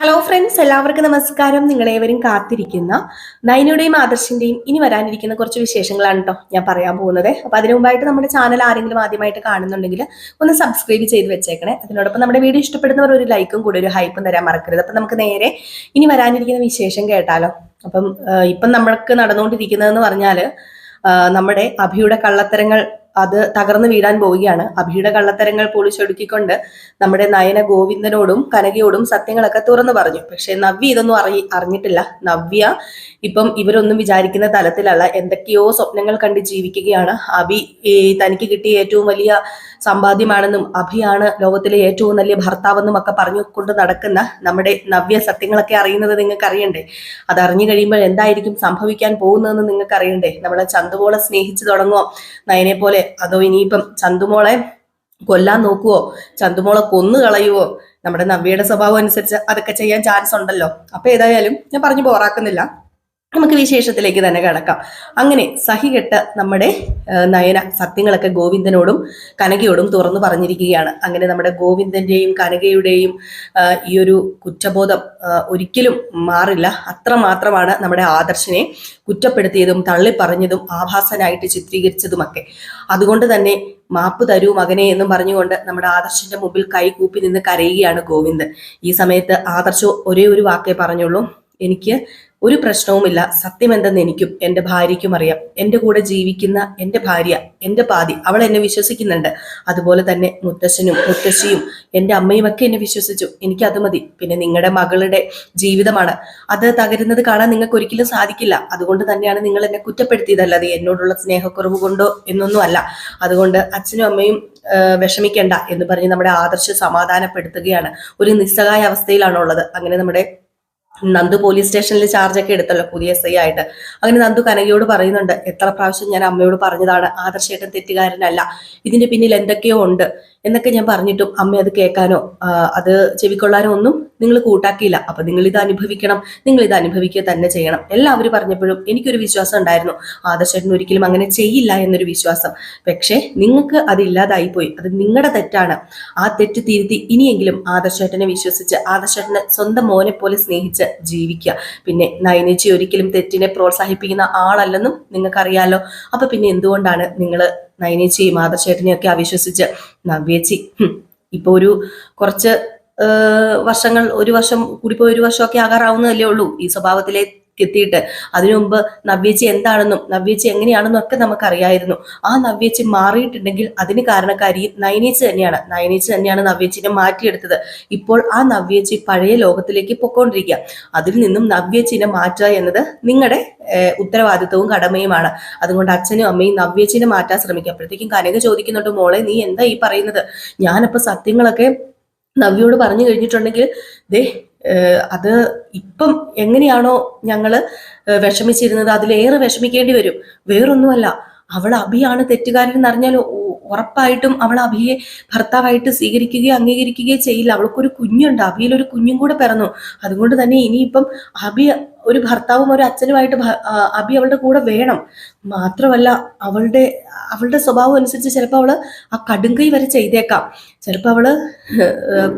Hello friends എല്ലാവർക്കും നമസ്കാരം. നിങ്ങളേവരും കാത്തിരിക്കുന്ന നൈനയുടെയും ആദർശിന്റെയും ഇനി വരാനിരിക്കുന്ന കുറച്ച് വിശേഷങ്ങളാണ് കേട്ടോ ഞാൻ പറയാൻ പോകുന്നത്. അപ്പൊ അതിനു മുമ്പായിട്ട് നമ്മുടെ ചാനൽ ആരെങ്കിലും ആദ്യമായിട്ട് കാണുന്നുണ്ടെങ്കിൽ ഒന്ന് സബ്സ്ക്രൈബ് ചെയ്ത് വെച്ചേക്കണേ. അതിനോടൊപ്പം നമ്മുടെ വീഡിയോ ഇഷ്ടപ്പെടുന്നവർ ഒരു ലൈക്കും കൂടി ഒരു ഹൈപ്പും തരാൻ മറക്കരുത്. അപ്പൊ നമുക്ക് നേരെ ഇനി വരാനിരിക്കുന്ന വിശേഷം കേട്ടാലോ. അപ്പം ഇപ്പം നമ്മൾക്ക് നടന്നുകൊണ്ടിരിക്കുന്നതെന്ന് പറഞ്ഞാൽ ആ, നമ്മുടെ അഭിയുടെ കള്ളത്തരങ്ങൾ അത് തകർന്നു വീഴാൻ പോവുകയാണ്. അഭിയുടെ കള്ളത്തരങ്ങൾ പൊളിച്ചൊടുക്കിക്കൊണ്ട് നമ്മുടെ നയന ഗോവിന്ദനോടും കനകയോടും സത്യങ്ങളൊക്കെ തുറന്നു പറഞ്ഞു. പക്ഷെ നവ്യ ഇതൊന്നും അറി അറിഞ്ഞിട്ടില്ല. നവ്യ ഇപ്പം ഇവരൊന്നും വിചാരിക്കുന്ന തലത്തിലല്ല. എന്തൊക്കെയോ സ്വപ്നങ്ങൾ കണ്ട് ജീവിക്കുകയാണ്. അഭി തനിക്ക് കിട്ടിയ ഏറ്റവും വലിയ സമ്പാദ്യമാണെന്നും അഭിയാണ് ലോകത്തിലെ ഏറ്റവും നല്ല ഭർത്താവെന്നും ഒക്കെ പറഞ്ഞു കൊണ്ട് നടക്കുന്ന നമ്മുടെ നവ്യ സത്യങ്ങളൊക്കെ അറിയുന്നത് നിങ്ങൾക്ക് അറിയണ്ടേ അത് അറിഞ്ഞു കഴിയുമ്പോൾ എന്തായിരിക്കും സംഭവിക്കാൻ പോകുന്നതെന്ന് നിങ്ങൾക്ക് അറിയണ്ടേ നമ്മളെ ചന്തുപോലെ സ്നേഹിച്ചു തുടങ്ങുമോ നയനെ പോലെ അതോ ഇനിയിപ്പം ചന്തുമോളെ കൊല്ലാൻ നോക്കുവോ? ചന്തുമോളെ കൊന്നു കളയുവോ? നമ്മുടെ നവ്യയുടെ സ്വഭാവം അനുസരിച്ച് അതൊക്കെ ചെയ്യാൻ ചാൻസ് ഉണ്ടല്ലോ. അപ്പൊ ഏതായാലും ഞാൻ പറഞ്ഞു പോറാക്കുന്നില്ല നമുക്ക് വിശേഷത്തിലേക്ക് തന്നെ കടക്കാം. അങ്ങനെ സഹികെട്ട നമ്മുടെ നയന സത്യങ്ങളൊക്കെ ഗോവിന്ദനോടും കനകയോടും തുറന്നു പറഞ്ഞിരിക്കുകയാണ്. അങ്ങനെ നമ്മുടെ ഗോവിന്ദന്റെയും കനകയുടെയും ഈ ഒരു കുറ്റബോധം ഒരിക്കലും മാറില്ല. അത്രമാത്രമാണ് നമ്മുടെ ആദർശിനെ കുറ്റപ്പെടുത്തിയതും തള്ളിപ്പറഞ്ഞതും ആഭാസനായിട്ട് ചിത്രീകരിച്ചതുമൊക്കെ. അതുകൊണ്ട് തന്നെ മാപ്പ് തരൂ മകനെ എന്നും പറഞ്ഞുകൊണ്ട് നമ്മുടെ ആദർശിന്റെ മുമ്പിൽ കൈകൂപ്പി നിന്ന് കരയുകയാണ് ഗോവിന്ദൻ. ഈ സമയത്ത് ആദർശ് ഒരേ ഒരു വാക്കേ പറഞ്ഞുള്ളൂ. എനിക്ക് ഒരു പ്രശ്നവുമില്ല. സത്യം എന്തെന്ന് എനിക്കും എന്റെ ഭാര്യയ്ക്കും അറിയാം. എന്റെ കൂടെ ജീവിക്കുന്ന എന്റെ ഭാര്യ എന്റെ പാതി അവൾ എന്നെ വിശ്വസിക്കുന്നുണ്ട്. അതുപോലെ തന്നെ മുത്തശ്ശനും മുത്തശ്ശിയും എന്റെ അമ്മയും ഒക്കെ എന്നെ വിശ്വസിച്ചു. എനിക്ക് അത് മതി. പിന്നെ നിങ്ങളുടെ മകളുടെ ജീവിതമാണ്. അത് തകരുന്നത് കാണാൻ നിങ്ങൾക്ക് ഒരിക്കലും സാധിക്കില്ല. അതുകൊണ്ട് തന്നെയാണ് നിങ്ങൾ എന്നെ കുറ്റപ്പെടുത്തിയതല്ലാതെ എന്നോടുള്ള സ്നേഹക്കുറവ് കൊണ്ടോ എന്നൊന്നും അല്ല. അതുകൊണ്ട് അച്ഛനും അമ്മയും വിഷമിക്കേണ്ട എന്ന് പറഞ്ഞ് നമ്മുടെ ആദർശ സമാധാനപ്പെടുത്തുകയാണ്. ഒരു നിസ്സഹായ അവസ്ഥയിലാണുള്ളത്. അങ്ങനെ നമ്മുടെ നന്ദു പോലീസ് സ്റ്റേഷനിൽ ചാർജൊക്കെ എടുത്തല്ലോ പുതിയ എസ് ഐ ആയിട്ട്. അങ്ങനെ നന്ദു കനകയോട് പറയുന്നുണ്ട് എത്ര പ്രാവശ്യം ഞാൻ അമ്മയോട് പറഞ്ഞതാണ് ആദർശേട്ടൻ തെറ്റുകാരനല്ല ഇതിന്റെ പിന്നിൽ എന്തൊക്കെയോ ഉണ്ട് എന്നൊക്കെ ഞാൻ പറഞ്ഞിട്ടും അമ്മ അത് കേൾക്കാനോ അത് ചെവിക്കൊള്ളാനോ ഒന്നും നിങ്ങൾ കൂട്ടാക്കിയില്ല. അപ്പൊ നിങ്ങൾ ഇത് അനുഭവിക്കണം. നിങ്ങൾ ഇത് അനുഭവിക്കുക തന്നെ ചെയ്യണം. എല്ലാവരും പറഞ്ഞപ്പോഴും എനിക്കൊരു വിശ്വാസം ഉണ്ടായിരുന്നു. ആദർശേട്ടൻ ഒരിക്കലും അങ്ങനെ ചെയ്യില്ല എന്നൊരു വിശ്വാസം. പക്ഷേ നിങ്ങൾക്ക് അതില്ലാതായി പോയി അത് നിങ്ങളുടെ തെറ്റാണ്. ആ തെറ്റ് തിരുത്തി ഇനിയെങ്കിലും ആദർശേട്ടനെ വിശ്വസിച്ച് ആദർശേട്ടനെ സ്വന്തം മോനെ പോലെ സ്നേഹിച്ച് ജീവിക്കുക. പിന്നെ നയനേച്ചി ഒരിക്കലും തെറ്റിനെ പ്രോത്സാഹിപ്പിക്കുന്ന ആളല്ലെന്നും നിങ്ങൾക്കറിയാലോ. അപ്പൊ പിന്നെ എന്തുകൊണ്ടാണ് നിങ്ങൾ നയനേച്ചിയും ആദർശേട്ടനെയൊക്കെ അവിശ്വസിച്ച് നവ്യേച്ചി? ഇപ്പൊ ഒരു കുറച്ച് വർഷങ്ങൾ ഒരു വർഷം കൂടിപ്പോയി ഒരു വർഷമൊക്കെ ആകാറാവുന്നതല്ലേ ഉള്ളൂ ഈ സ്വഭാവത്തിലെ എത്തിയിട്ട്. അതിനു മുമ്പ് നവ്യച്ചി എന്താണെന്നും നവ്യച്ചി എങ്ങനെയാണെന്നും ഒക്കെ നമുക്കറിയായിരുന്നു. ആ നവ്യച്ചി മാറിയിട്ടുണ്ടെങ്കിൽ അതിന് കാരണക്കാരി നയനേച്ചി തന്നെയാണ്. നയനേച്ചി തന്നെയാണ് നവ്യച്ചിനെ മാറ്റിയെടുത്തത്. ഇപ്പോൾ ആ നവ്യച്ചി പഴയ ലോകത്തിലേക്ക് പൊക്കോണ്ടിരിക്കുക. അതിൽ നിന്നും നവ്യച്ചിനെ മാറ്റുക എന്നത് നിങ്ങളുടെ ഉത്തരവാദിത്വവും കടമയുമാണ്. അതുകൊണ്ട് അച്ഛനും അമ്മയും നവ്യച്ചിനെ മാറ്റാൻ ശ്രമിക്കുക. അപ്പോഴത്തേക്കും കനക ചോദിക്കുന്നുണ്ട് മോളെ നീ എന്താ ഈ പറയുന്നത്? ഞാനപ്പോ സത്യങ്ങളൊക്കെ നവ്യോട് പറഞ്ഞു കഴിഞ്ഞിട്ടുണ്ടെങ്കിൽ ദേ അത് ഇപ്പം എങ്ങനെയാണോ ഞങ്ങൾ ഏഹ്, വിഷമിച്ചിരുന്നത് അതിലേറെ വിഷമിക്കേണ്ടി വരും. വേറൊന്നുമല്ല. അവൾ അഭിയാണ് തെറ്റുകാരൻ എന്നറിഞ്ഞാൽ ഉറപ്പായിട്ടും അവൾ അഭിയെ ഭർത്താവായിട്ട് സ്വീകരിക്കുകയോ അംഗീകരിക്കുകയോ ചെയ്യില്ല. അവൾക്കൊരു കുഞ്ഞുണ്ട്. അഭിയിൽ ഒരു കുഞ്ഞും കൂടെ പിറന്നു. അതുകൊണ്ട് തന്നെ ഇനിയിപ്പം അഭി ഒരു ഭർത്താവും ഒരു അച്ഛനുമായിട്ട് അഭി അവളുടെ കൂടെ വേണം. മാത്രമല്ല അവളുടെ അവളുടെ സ്വഭാവം അനുസരിച്ച് ചിലപ്പോൾ അവൾ ആ കടുങ്കൈ വരെ ചെയ്തേക്കാം. ചിലപ്പോൾ അവൾ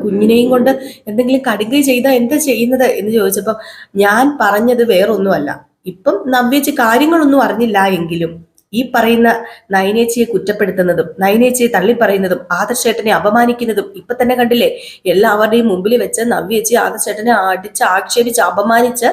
കുഞ്ഞിനെയും കൊണ്ട് എന്തെങ്കിലും കടുങ്കൈ ചെയ്താൽ എന്താ ചെയ്യുന്നത് എന്ന് ചോദിച്ചപ്പോൾ ഞാൻ പറഞ്ഞത് വേറൊന്നുമല്ല. ഇപ്പം നവ്യച്ച് കാര്യങ്ങളൊന്നും അറിഞ്ഞില്ല എങ്കിലും ഈ പറയുന്ന നയനേച്ചിയെ കുറ്റപ്പെടുത്തുന്നതും നയനേച്ചിയെ തള്ളിപ്പറയുന്നതും ആദർശേട്ടനെ അപമാനിക്കുന്നതും ഇപ്പൊ തന്നെ കണ്ടില്ലേ? എല്ലാവരുടെയും മുമ്പിൽ വെച്ച് നവ്യേച്ചി ആദർശേട്ടനെ അടിച്ച് ആക്ഷേപിച്ച് അപമാനിച്ച്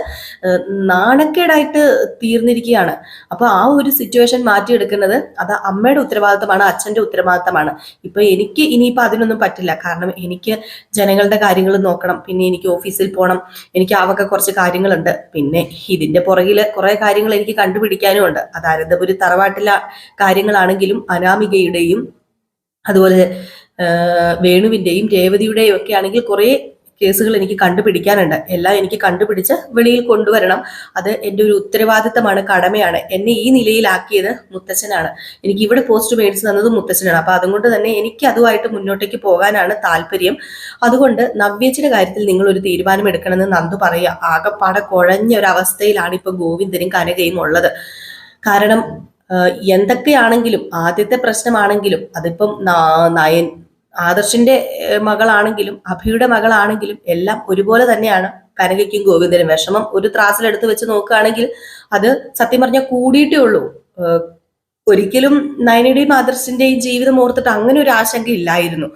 നാണക്കേടായിട്ട് തീർന്നിരിക്കുകയാണ്. അപ്പൊ ആ ഒരു സിറ്റുവേഷൻ മാറ്റിയെടുക്കുന്നത് അത് അമ്മയുടെ ഉത്തരവാദിത്തമാണ് അച്ഛന്റെ ഉത്തരവാദിത്തമാണ്. ഇപ്പൊ എനിക്ക് ഇനിയിപ്പോ അതിനൊന്നും പറ്റില്ല. കാരണം എനിക്ക് ജനങ്ങളുടെ കാര്യങ്ങൾ നോക്കണം പിന്നെ എനിക്ക് ഓഫീസിൽ പോകണം എനിക്ക് ആവൊക്കെ കുറച്ച് കാര്യങ്ങളുണ്ട്. പിന്നെ ഇതിന്റെ പുറകിൽ കുറെ കാര്യങ്ങൾ എനിക്ക് കണ്ടുപിടിക്കാനും ഉണ്ട് അത് അനന്തപുരി തറവാട്ടിലെ കാര്യങ്ങളാണെങ്കിലും അനാമികയുടെയും അതുപോലെ വേണുവിന്റെയും രേവതിയുടെയും ഒക്കെ ആണെങ്കിൽ കുറേ കേസുകൾ എനിക്ക് കണ്ടുപിടിക്കാനുണ്ട്. എല്ലാം എനിക്ക് കണ്ടുപിടിച്ച് വെളിയിൽ കൊണ്ടുവരണം. അത് എന്റെ ഒരു ഉത്തരവാദിത്തമാണ് കടമയാണ്. എന്നെ ഈ നിലയിലാക്കിയത് മുത്തച്ഛനാണ്. എനിക്ക് ഇവിടെ പോസ്റ്റ് മേടിച്ചു തന്നത് മുത്തച്ഛനാണ്. അപ്പൊ അതുകൊണ്ട് തന്നെ എനിക്ക് അതുമായിട്ട് മുന്നോട്ടേക്ക് പോകാനാണ് താല്പര്യം. അതുകൊണ്ട് നവ്യച്ചിന്റെ കാര്യത്തിൽ നിങ്ങൾ ഒരു തീരുമാനം എടുക്കണമെന്ന് നന്ദു പറയുക. ആകെപ്പാടെ കുഴഞ്ഞ ഒരു അവസ്ഥയിലാണ് ഇപ്പൊ ഗോവിന്ദനും കനകയും ഉള്ളത്. കാരണം എന്തൊക്കെയാണെങ്കിലും ആദ്യത്തെ പ്രശ്നമാണെങ്കിലും അതിപ്പം നയൻ ആദർശിന്റെ മകളാണെങ്കിലും അഭിയുടെ മകളാണെങ്കിലും എല്ലാം ഒരുപോലെ തന്നെയാണ് കനകയ്ക്കും ഗോവിന്ദനും. വിഷമം ഒരു ത്രാസിലെടുത്ത് വെച്ച് നോക്കുകയാണെങ്കിൽ അത് സത്യം പറഞ്ഞാൽ കൂടിയിട്ടേ ഉള്ളൂ. ഒരിക്കലും നയനയുടെയും ആദർശിന്റെയും ജീവിതം ഓർത്തിട്ട് അങ്ങനെ ഒരു ആശങ്ക ഇല്ലായിരുന്നു.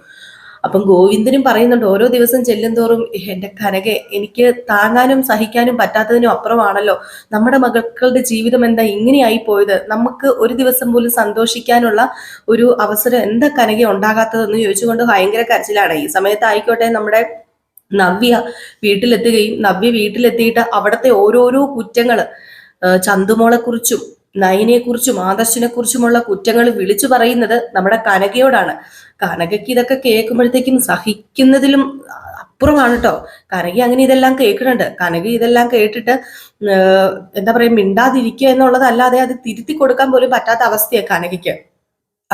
അപ്പം ഗോവിന്ദനും പറയുന്നുണ്ട് ഓരോ ദിവസം ചെല്ലുന്തോറും എന്റെ കനകെ എനിക്ക് താങ്ങാനും സഹിക്കാനും പറ്റാത്തതിനും അപ്പുറമാണല്ലോ. നമ്മുടെ മകൾക്കളുടെ ജീവിതം എന്താ ഇങ്ങനെയായി പോയത്? നമുക്ക് ഒരു ദിവസം പോലും സന്തോഷിക്കാനുള്ള ഒരു അവസരം എന്താ കനകെ ഉണ്ടാകാത്തതെന്ന് ചോദിച്ചുകൊണ്ട് ഭയങ്കര കരച്ചിലാണ്. ഈ സമയത്ത് ആയിക്കോട്ടെ നമ്മുടെ നവ്യ വീട്ടിലെത്തുകയും നവ്യ വീട്ടിലെത്തിയിട്ട് അവിടുത്തെ ഓരോരോ കുറ്റങ്ങൾ ചന്തുമോളെ കുറിച്ചും നയനെ കുറിച്ചും ആദർശിനെ കുറിച്ചുമുള്ള കുറ്റങ്ങൾ വിളിച്ചു പറയുന്നത് നമ്മുടെ കനകയോടാണ്. കനകയ്ക്ക് ഇതൊക്കെ കേൾക്കുമ്പോഴത്തേക്കും സഹിക്കുന്നതിലും അപ്പുറമാണ് കേട്ടോ കനകി അങ്ങനെ ഇതെല്ലാം കേൾക്കുന്നുണ്ട്. കനകി ഇതെല്ലാം കേട്ടിട്ട് എന്താ പറയാ മിണ്ടാതിരിക്കുക എന്നുള്ളതല്ലാതെ അത് തിരുത്തി കൊടുക്കാൻ പോലും പറ്റാത്ത അവസ്ഥയാണ് കനകയ്ക്ക്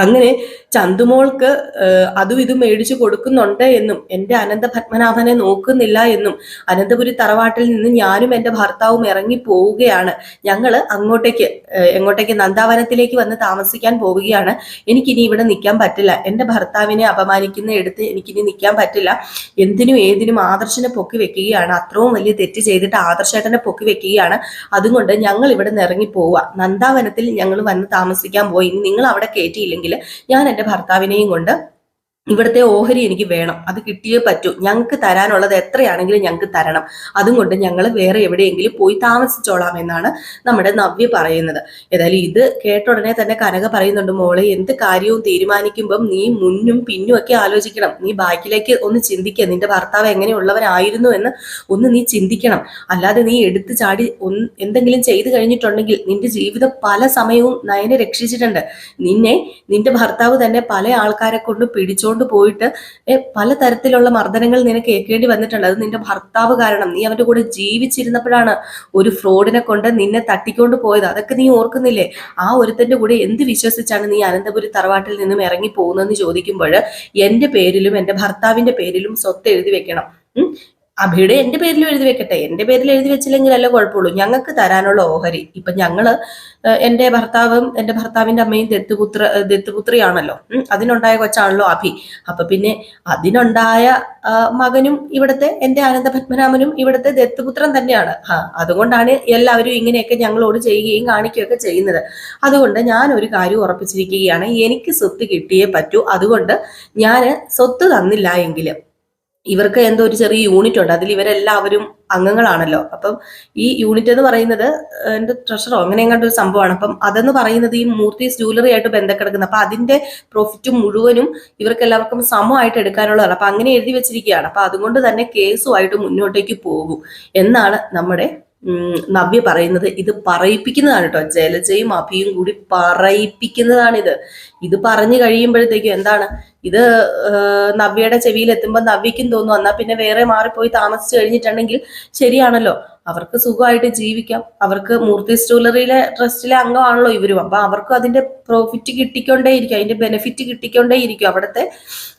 അങ്ങനെ ചന്തുമോൾക്ക് അതും ഇതും മേടിച്ചു കൊടുക്കുന്നുണ്ട് എന്നും എന്റെ അനന്ത പത്മനാഭനെ നോക്കുന്നില്ല എന്നും അനന്തപുരി തറവാട്ടിൽ നിന്ന് ഞാനും എന്റെ ഭർത്താവും ഇറങ്ങി പോവുകയാണ് ഞങ്ങൾ അങ്ങോട്ടേക്ക് എങ്ങോട്ടേക്ക് നന്ദാവനത്തിലേക്ക് വന്ന് താമസിക്കാൻ പോവുകയാണ്. എനിക്കിനി ഇവിടെ നിൽക്കാൻ പറ്റില്ല. എന്റെ ഭർത്താവിനെ അപമാനിക്കുന്ന എടുത്ത് എനിക്കിനി നിൽക്കാൻ പറ്റില്ല. എന്തിനും ഏതിനും ആദർശനെ പൊക്കി വെക്കുകയാണ്. അത്രയും വലിയ തെറ്റ് ചെയ്തിട്ട് ആദർശേട്ടനെ പൊക്കി വെക്കുകയാണ്. അതുകൊണ്ട് ഞങ്ങൾ ഇവിടെ നിന്ന് ഇറങ്ങി പോവുക നന്ദാവനത്തിൽ ഞങ്ങൾ വന്ന് താമസിക്കാൻ പോയി. നിങ്ങൾ അവിടെ കയറ്റിയില്ലെങ്കിൽ ഞാൻ എന്റെ ഭർത്താവിനെയും കൊണ്ട് ഇവിടുത്തെ ഓഹരി എനിക്ക് വേണം. അത് കിട്ടിയേ പറ്റൂ. ഞങ്ങൾക്ക് തരാനുള്ളത് എത്രയാണെങ്കിലും ഞങ്ങൾക്ക് തരണം. അതും കൊണ്ട് ഞങ്ങൾ വേറെ എവിടെയെങ്കിലും പോയി താമസിച്ചോളാം എന്നാണ് നമ്മുടെ നവ്യ പറയുന്നത്. ഏതായാലും ഇത് കേട്ട ഉടനെ തന്നെ കനക പറയുന്നുണ്ട് മോളെ എന്ത് കാര്യവും തീരുമാനിക്കുമ്പം നീ മുന്നും പിന്നും ഒക്കെ ആലോചിക്കണം. നീ ബാക്കിലേക്ക് ഒന്ന് ചിന്തിക്കുക നിന്റെ ഭർത്താവ് എങ്ങനെയുള്ളവനായിരുന്നു എന്ന് ഒന്ന് നീ ചിന്തിക്കണം. അല്ലാതെ നീ എടുത്തു ചാടി എന്തെങ്കിലും ചെയ്തു കഴിഞ്ഞിട്ടുണ്ടെങ്കിൽ നിന്റെ ജീവിതം പല സമയവും നയനെ രക്ഷിച്ചിട്ടുണ്ട്. നിന്നെ നിന്റെ ഭർത്താവ് തന്നെ പല ആൾക്കാരെ കൊണ്ട് പിടിച്ചോണ്ട് പോയിട്ട് പലതരത്തിലുള്ള പല തരത്തിലുള്ള മർദ്ദനങ്ങൾ നിനക്ക് ഏൽക്കേണ്ടി വന്നിട്ടുണ്ട്. അത് നിന്റെ ഭർത്താവ് കാരണം. നീ അവന്റെ കൂടെ ജീവിച്ചിരുന്നപ്പോഴാണ് ഒരു ഫ്രോഡിനെ കൊണ്ട് നിന്നെ തട്ടിക്കൊണ്ട് പോയത്. അതൊക്കെ നീ ഓർക്കുന്നില്ലേ? ആ ഒരുത്തന്റെ കൂടെ എന്ത് വിശ്വസിച്ചാണ് നീ അനന്തപുരി തറവാട്ടിൽ നിന്നും ഇറങ്ങി പോകുന്നതെന്ന് ചോദിക്കുമ്പോൾ എന്റെ പേരിലും എന്റെ ഭർത്താവിന്റെ പേരിലും സ്വത്ത് എഴുതി വെക്കണം. അഭിയുടെ എന്റെ പേരിൽ എഴുതി വെക്കട്ടെ. എന്റെ പേരിൽ എഴുതി വെച്ചില്ലെങ്കിൽ വെച്ചില്ലെങ്കിലല്ല കുഴപ്പമുള്ളൂ. ഞങ്ങൾക്ക് തരാനുള്ള ഓഹരി. ഇപ്പൊ ഞങ്ങൾ എന്റെ ഭർത്താവും എന്റെ ഭർത്താവിന്റെ അമ്മയും ദത്തുപുത്ര ദത്തുപുത്രിയാണല്ലോ. അതിനുണ്ടായ കൊച്ചാണല്ലോ അഭി. അപ്പൊ പിന്നെ അതിനുണ്ടായ മകനും ഇവിടുത്തെ എന്റെ ആനന്ദപത്മനാമനും ഇവിടുത്തെ ദത്തുപുത്രൻ തന്നെയാണ്. ആ അതുകൊണ്ടാണ് എല്ലാവരും ഇങ്ങനെയൊക്കെ ഞങ്ങളോട് ചെയ്യുകയും കാണിക്കുകയൊക്കെ ചെയ്യുന്നത്. അതുകൊണ്ട് ഞാൻ ഒരു കാര്യം ഉറപ്പിച്ചിരിക്കുകയാണ്. എനിക്ക് സ്വത്ത് കിട്ടിയേ പറ്റൂ. അതുകൊണ്ട് ഞാൻ സ്വത്ത് തന്നില്ല എങ്കിൽ ഇവർക്ക് എന്തോ ഒരു ചെറിയ യൂണിറ്റ് ഉണ്ട്. അതിൽ ഇവരെല്ലാവരും അംഗങ്ങളാണല്ലോ. അപ്പം ഈ യൂണിറ്റ് എന്ന് പറയുന്നത് എന്റെ ട്രഷറോ അങ്ങനെ എങ്ങാണ്ട് ഒരു സംഭവമാണ്. അപ്പം അതെന്ന് പറയുന്നത് ഈ മൂർത്തി ജ്യൂലറി ആയിട്ട് ബന്ധക്കിടക്കുന്നത് അപ്പൊ അതിന്റെ പ്രോഫിറ്റ് മുഴുവനും ഇവർക്ക് എല്ലാവർക്കും സമമായിട്ട് എടുക്കാനുള്ളതാണ്. അപ്പൊ അങ്ങനെ എഴുതി വെച്ചിരിക്കുകയാണ്. അപ്പൊ അതുകൊണ്ട് തന്നെ കേസുമായിട്ട് മുന്നോട്ടേക്ക് പോകും. എന്നാണ് നമ്മുടെ നവ്യ പറയുന്നത് ഇത് പറയിപ്പിക്കുന്നതാണ് കേട്ടോ. ജലജയും അഭിയും കൂടി പറയിപ്പിക്കുന്നതാണിത്. ഇത് പറഞ്ഞു കഴിയുമ്പോഴത്തേക്കും എന്താണ്? ഇത് നവ്യയുടെ ചെവിയിൽ എത്തുമ്പോൾ നവ്യക്കും തോന്നും എന്നാൽ പിന്നെ വേറെ മാറിപ്പോയി താമസിച്ചു കഴിഞ്ഞിട്ടുണ്ടെങ്കിൽ ശരിയാണല്ലോ. അവർക്ക് സുഖമായിട്ട് ജീവിക്കാം. അവർക്ക് മൂർത്തി സ്റ്റൂലറിയിലെ ട്രസ്റ്റിലെ അംഗമാണല്ലോ ഇവരും. അപ്പൊ അവർക്കും അതിന്റെ പ്രോഫിറ്റ് കിട്ടിക്കൊണ്ടേയിരിക്കും അതിന്റെ ബെനിഫിറ്റ് കിട്ടിക്കൊണ്ടേയിരിക്കും. അവിടുത്തെ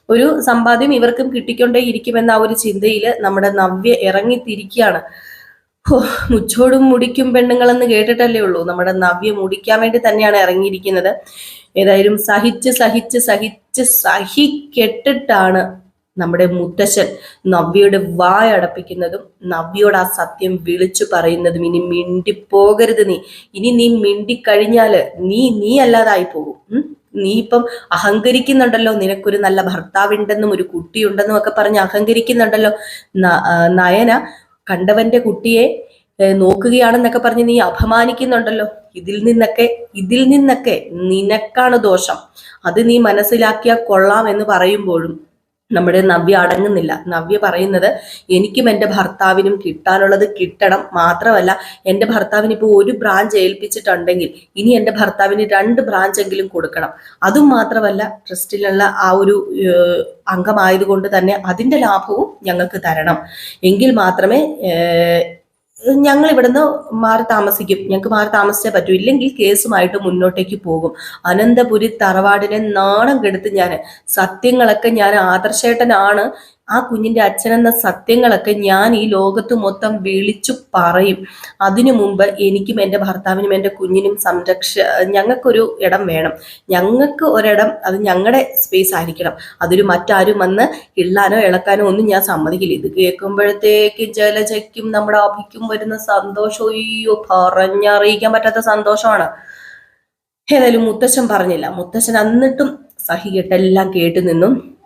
ഒരു സമ്പാദ്യം ഇവർക്കും കിട്ടിക്കൊണ്ടേയിരിക്കും എന്ന ആ ഒരു ചിന്തയിൽ നമ്മുടെ നവ്യ ഇറങ്ങിത്തിരിക്കുകയാണ്. മുച്ചോടും മുടിക്കും പെണ്ണുങ്ങളെന്ന് കേട്ടിട്ടല്ലേ ഉള്ളൂ. നമ്മുടെ നവ്യ മുടിക്കാൻ വേണ്ടി തന്നെയാണ് ഇറങ്ങിയിരിക്കുന്നത്. ഏതായാലും സഹിച്ച് സഹിച്ച് സഹിച്ച് സഹിക്കെട്ടിട്ടാണ് നമ്മുടെ മുത്തശ്ശൻ നവ്യയുടെ വായ അടപ്പിക്കുന്നതും നവ്യയോട് ആ സത്യം വിളിച്ചു പറയുന്നതും. ഇനി മിണ്ടിപ്പോകരുത് നീ. ഇനി നീ മിണ്ടിക്കഴിഞ്ഞാൽ നീ നീ അല്ലാതായി പോകും. നീ ഇപ്പം അഹങ്കരിക്കുന്നുണ്ടല്ലോ. നിനക്കൊരു നല്ല ഭർത്താവുണ്ടെന്നും ഒരു കുട്ടിയുണ്ടെന്നും ഒക്കെ പറഞ്ഞ് അഹങ്കരിക്കുന്നുണ്ടല്ലോ. നയന. കണ്ടവന്റെ കുട്ടിയെ നോക്കുകയാണെന്നൊക്കെ പറഞ്ഞ് നീ അപമാനിക്കുന്നുണ്ടല്ലോ. ഇതിൽ നിന്നൊക്കെ ഇതിൽ നിന്നൊക്കെ നിനക്കാണ് ദോഷം. അത് നീ മനസ്സിലാക്കിയാൽ കൊള്ളാം എന്ന് പറയുമ്പോഴും നമ്മുടെ നവ്യ അടങ്ങുന്നില്ല. നവ്യ പറയുന്നത് എനിക്കും എന്റെ ഭർത്താവിനും കിട്ടാനുള്ളത് കിട്ടണം മാത്രമല്ല എന്റെ ഭർത്താവിന് ഇപ്പോൾ ഒരു ബ്രാഞ്ച് ഏൽപ്പിച്ചിട്ടുണ്ടെങ്കിൽ ഇനി എന്റെ ഭർത്താവിന് രണ്ട് ബ്രാഞ്ച് എങ്കിലും കൊടുക്കണം. അതും മാത്രമല്ല ട്രസ്റ്റിലുള്ള ആ ഒരു അംഗമായതുകൊണ്ട് തന്നെ അതിന്റെ ലാഭവും ഞങ്ങൾക്ക് തരണം. എങ്കിൽ മാത്രമേ ഞങ്ങൾ ഇവിടുന്ന് മാറി താമസിക്കും. ഞങ്ങൾക്ക് മാറി താമസിച്ചേ പറ്റൂ. ഇല്ലെങ്കിൽ കേസുമായിട്ട് മുന്നോട്ടേക്ക് പോകും. അനന്തപുരി തറവാടിനെ നാണം കെടുത്ത് ഞാൻ സത്യങ്ങളൊക്കെ ഞാൻ ആദർശേട്ടനാണ് ആ കുഞ്ഞിന്റെ അച്ഛനെന്ന സത്യങ്ങളൊക്കെ ഞാൻ ഈ ലോകത്ത് മൊത്തം വിളിച്ചു പറയും. അതിനു മുമ്പ് എനിക്കും എന്റെ ഭർത്താവിനും എന്റെ കുഞ്ഞിനും സംരക്ഷ ഞങ്ങൾക്കൊരു ഇടം വേണം. ഞങ്ങൾക്ക് ഒരിടം അത് ഞങ്ങളുടെ സ്പേസ് ആയിരിക്കണം. അതൊരു മറ്റാരും വന്ന് ഇള്ളാനോ ഇളക്കാനോ ഒന്നും ഞാൻ സമ്മതിക്കില്ല. ഇത് കേൾക്കുമ്പോഴത്തേക്ക് ജലജയ്ക്കും നമ്മുടെ അഭിക്കും വരുന്ന സന്തോഷം അയ്യോ പറഞ്ഞറിയിക്കാൻ പറ്റാത്ത സന്തോഷമാണ്. ഏതായാലും മുത്തശ്ശൻ പറഞ്ഞില്ല. മുത്തശ്ശൻ എന്നിട്ടും സഹികെട്ടെല്ലാം കേട്ടു നിന്നും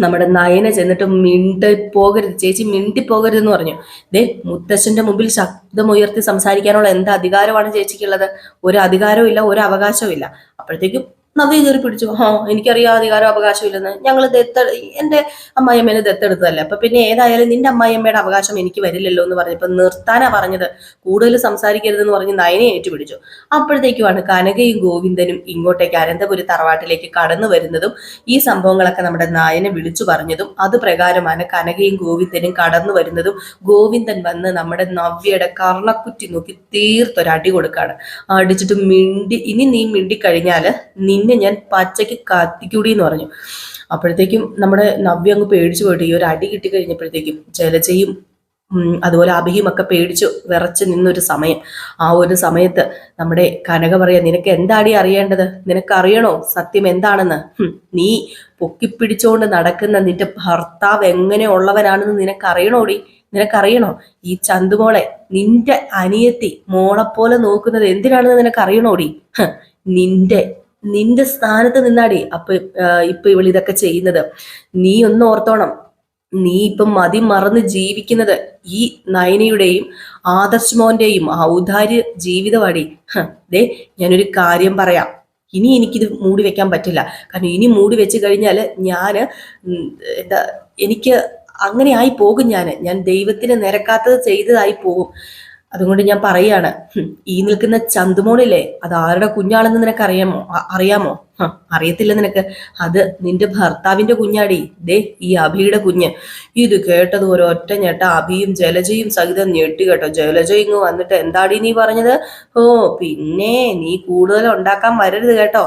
നമ്മുടെ നയനെ ചെന്നിട്ട് മിണ്ടി പോകരുത്. ചേച്ചി മിണ്ടി പോകരുത് എന്ന് പറഞ്ഞു. ദേ മുത്തശ്ശന്റെ മുമ്പിൽ ശബ്ദമുയർത്തി സംസാരിക്കാനുള്ള എന്ത് അധികാരമാണ് ചേച്ചിക്കുള്ളത്? ഒരു അധികാരവും ഇല്ല ഒരു അവകാശവും ഇല്ല. അപ്പോഴത്തേക്കും നവ്യ കയറി പിടിച്ചു. ഹോ എനിക്കറിയാം അധികാരം അവകാശം ഇല്ലെന്ന് ഞങ്ങൾ ദത്ത എന്റെ അമ്മായിയമ്മേനെ ദത്തെടുത്തതല്ലേ അപ്പൊ പിന്നെ ഏതായാലും നിന്റെ അമ്മായിയമ്മയുടെ അവകാശം എനിക്ക് വരില്ലല്ലോ എന്ന് പറഞ്ഞപ്പോ നിർത്താനാ പറഞ്ഞത്. കൂടുതൽ സംസാരിക്കരുതെന്ന് പറഞ്ഞ് നയനെ ഏറ്റുപിടിച്ചു. അപ്പോഴത്തേക്കുമാണ് കനകയും ഗോവിന്ദനും ഇങ്ങോട്ടേക്ക് അനന്തപുരി തറവാട്ടിലേക്ക് കടന്നു വരുന്നതും ഈ സംഭവങ്ങളൊക്കെ നമ്മുടെ നായനെ വിളിച്ചു പറഞ്ഞതും അത് പ്രകാരമാണ് കനകയും ഗോവിന്ദനും കടന്നു വരുന്നതും ഗോവിന്ദൻ വന്ന് നമ്മുടെ നവ്യയുടെ കർണക്കുറ്റി നോക്കി തീർത്തൊരടി കൊടുക്കാണ്. അടിച്ചിട്ട് മിണ്ടി ഇനി നീ മിണ്ടി കഴിഞ്ഞാൽ നിന്നെ ഞാൻ പച്ചയ്ക്ക് കത്തിക്കൂടി എന്ന് പറഞ്ഞു. അപ്പോഴത്തേക്കും നമ്മുടെ നവ്യ അങ്ങ് പേടിച്ചു പോയിട്ട് ഈ ഒരു അടി കിട്ടി കഴിഞ്ഞപ്പോഴത്തേക്കും ജലജയും അതുപോലെ അഭിയും ഒക്കെ പേടിച്ചു വിറച്ച് നിന്നൊരു സമയം. ആ ഒരു സമയത്ത് നമ്മുടെ കനക പറയാ നിനക്ക് എന്താടി അറിയേണ്ടത്? നിനക്ക് അറിയണോ സത്യം എന്താണെന്ന്? നീ പൊക്കിപ്പിടിച്ചുകൊണ്ട് നടക്കുന്ന നിന്റെ ഭർത്താവ് എങ്ങനെ ഉള്ളവനാണെന്ന് നിനക്ക് അറിയണോടി നിനക്കറിയണോ? ഈ ചന്തുമോളെ നിന്റെ അനിയത്തി മോളെപ്പോലെ നോക്കുന്നത് എന്തിനാണെന്ന് നിനക്കറിയണോടി? നിന്റെ നിന്റെ സ്ഥാനത്ത് നിന്നാടി അപ്പൊ ഇപ്പൊ ഇവൾ ഇതൊക്കെ ചെയ്യുന്നത്. നീ ഒന്ന് ഓർത്തോണം. നീ ഇപ്പം മതി മറന്ന് ജീവിക്കുന്നത് ഈ നയനയുടെയും ആദർശ് മോന്റെയും ഔദാര്യ ജീവിതമാടി ദേ ഞാനൊരു കാര്യം പറയാം. ഇനി എനിക്കിത് മൂടി വെക്കാൻ പറ്റില്ല. കാരണം ഇനി മൂടി വെച്ച് കഴിഞ്ഞാൽ ഞാൻ എന്താ എനിക്ക് അങ്ങനെ ആയി പോകും ഞാൻ ഞാൻ ദൈവത്തിന് നിരക്കാത്തത് ചെയ്തതായി പോകും. അതുകൊണ്ട് ഞാൻ പറയാണ് ഈ നിൽക്കുന്ന ചന്തുമോണില്ലേ അത് ആരുടെ കുഞ്ഞാണെന്ന് നിനക്ക് അറിയാമോ? അറിയാമോ? അറിയത്തില്ല നിനക്ക്. അത് നിന്റെ ഭർത്താവിന്റെ കുഞ്ഞാടി. ദേ ഈ അഭിയുടെ കുഞ്ഞ്. ഇത് കേട്ടത് ഒരൊറ്റ ഞെട്ട അഭിയും ജലജയും സഹിതം ഞെട്ടി കേട്ടോ. ജലജ ഇങ്ങ് വന്നിട്ട് എന്താടി നീ പറഞ്ഞത്? ഓ പിന്നെ നീ കൂടുതൽ ഉണ്ടാക്കാൻ വരരുത് കേട്ടോ.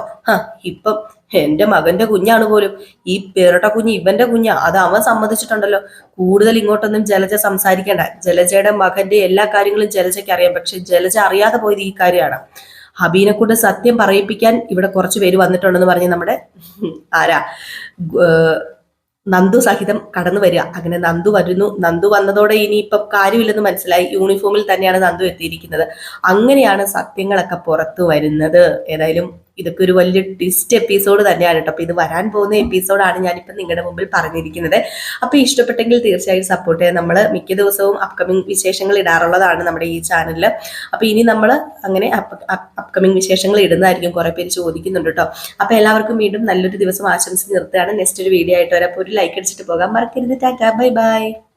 ഇപ്പം എന്റെ മകന്റെ കുഞ്ഞാണ് പോലും. ഈ പേരട്ട കുഞ്ഞ് ഇവന്റെ കുഞ്ഞാ അത് അവൻ സമ്മതിച്ചിട്ടുണ്ടല്ലോ. കൂടുതൽ ഇങ്ങോട്ടൊന്നും ജലജ സംസാരിക്കേണ്ട. ജലജയുടെ മകന്റെ എല്ലാ കാര്യങ്ങളും ജലജയ്ക്ക് അറിയാം. പക്ഷെ ജലജ അറിയാതെ പോയത് ഈ കാര്യമാണ്. ഹബീനെ കൊണ്ട് സത്യം പറയിപ്പിക്കാൻ ഇവിടെ കുറച്ച് പേര് വന്നിട്ടുണ്ടെന്ന് പറഞ്ഞ് നമ്മുടെ ആരാ? നന്ദു സഹിതം കടന്നു വരിക. അങ്ങനെ നന്ദു വരുന്നു. നന്ദു വന്നതോടെ ഇനി ഇനിയിപ്പം കാര്യമില്ലെന്ന് മനസ്സിലായി. യൂണിഫോമിൽ തന്നെയാണ് നന്ദു എത്തിയിരിക്കുന്നത്. അങ്ങനെയാണ് സത്യങ്ങളൊക്കെ പുറത്തു വരുന്നത്. ഏതായാലും ഇതൊക്കെ ഒരു വലിയ ട്വിസ്റ്റ് എപ്പിസോഡ് തന്നെയാണ് കേട്ടോ അപ്പോൾ ഇത് വരാൻ പോകുന്ന എപ്പിസോഡാണ് ഞാനിപ്പോൾ നിങ്ങളുടെ മുമ്പിൽ പറഞ്ഞിരിക്കുന്നത്. അപ്പോൾ ഇഷ്ടപ്പെട്ടെങ്കിൽ തീർച്ചയായും സപ്പോർട്ട് ചെയ്യാൻ നമ്മൾ മിക്ക ദിവസവും അപ്കമിങ് വിശേഷങ്ങൾ ഇടാറുള്ളതാണ് നമ്മുടെ ഈ ചാനലിൽ അപ്പോൾ ഇനി നമ്മൾ അങ്ങനെ അപ്കമിങ് വിശേഷങ്ങൾ ഇടുന്നതായിരിക്കും കുറേ പേര് ചോദിക്കുന്നുണ്ട് കേട്ടോ അപ്പോൾ എല്ലാവർക്കും വീണ്ടും നല്ലൊരു ദിവസം ആശംസിച്ച് നിർത്തുകയാണ്. നെക്സ്റ്റ് ഒരു വീഡിയോ ആയിട്ട് വരാം. അപ്പോൾ ഒരു ലൈക്ക് അടിച്ചിട്ട് പോകാം. മറക്കരുത്. ടാറ്റാ. Bye bye.